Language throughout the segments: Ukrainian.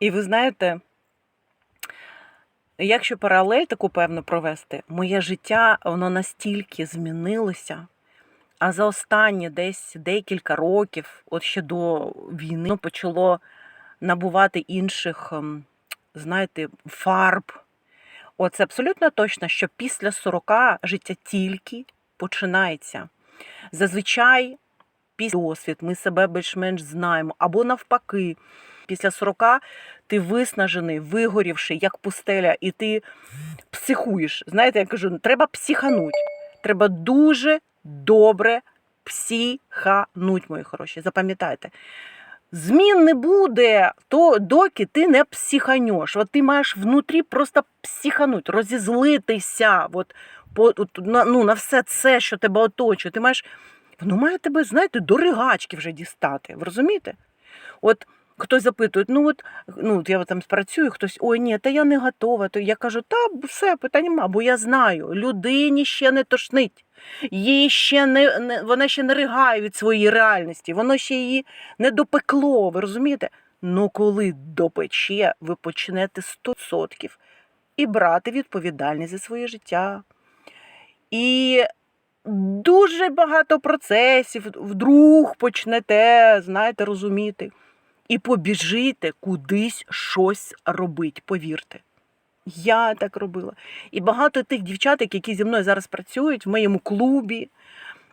І ви знаєте, якщо паралель таку певну провести, моє життя воно настільки змінилося. А за останні десь декілька років, от ще до війни, воно почало набувати інших, ем, знаєте, фарб. Оце абсолютно точно, що після 40 життя тільки починається. Зазвичай після досвід ми себе більш-менш знаємо, або навпаки, після 40 ти виснажений, вигорівший, як пустеля, і ти психуєш. Знаєте, я кажу, треба психануть. Треба дуже добре психануть, мої хороші. Запам'ятайте. Змін не буде, то доки ти не психанеш. От ти маєш внутрі просто психануть, розізлитися. От, по, на, ну, на все це, що тебе оточує. Ти маєш, воно має тебе, знаєте, до ригачки вже дістати. Ви розумієте? От хтось запитує, ну от, ну от я там спрацюю, хтось, ой, ні, та я не готова. То я кажу, та все, питань нема, бо я знаю, людині ще не тошнить. Їй ще не, не вона ще не ригає від своєї реальності, воно ще її не допекло. Ви розумієте? Ну коли допече, ви почнете 100% і брати відповідальність за своє життя. І дуже багато процесів вдруг почнете, знаєте, розуміти. І побіжите кудись щось робити, повірте. Я так робила. І багато тих дівчаток, які зі мною зараз працюють в моєму клубі,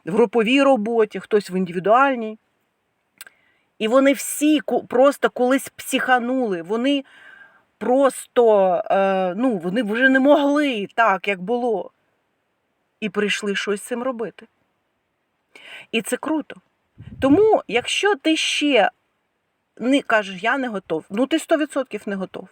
в груповій роботі, хтось в індивідуальній. І вони всі просто колись психанули. Вони просто е, ну, вони вже не могли так, як було. І прийшли щось з цим робити. І це круто. Тому, якщо ти ще не кажеш, я не готов, ну ти 100% не готов.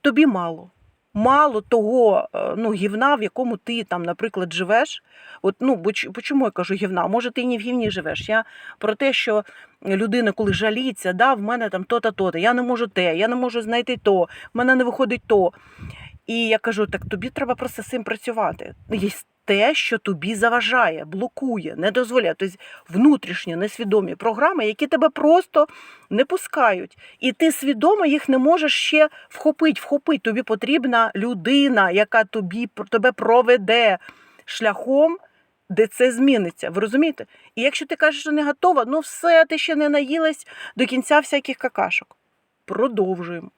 Тобі мало. Мало того е, ну, гівна, в якому ти там, наприклад, живеш. От, ну, чому я кажу гівна? Може, ти і не в гівні живеш. Я про те, що людина, коли жаліться, да, в мене там то-то, то-то, я не можу те, я не можу знайти то, в мене не виходить то. І я кажу, так тобі треба просто з цим працювати. Є те, що тобі заважає, блокує, не дозволяє. Тобто внутрішні несвідомі програми, які тебе просто не пускають. І ти свідомо їх не можеш ще вхопити. Вхопити. Тобі потрібна людина, яка тобі тебе проведе шляхом. Де це зміниться, ви розумієте? І якщо ти кажеш, що не готова, ну все, ти ще не наїлась до кінця всяких какашок. Продовжуємо.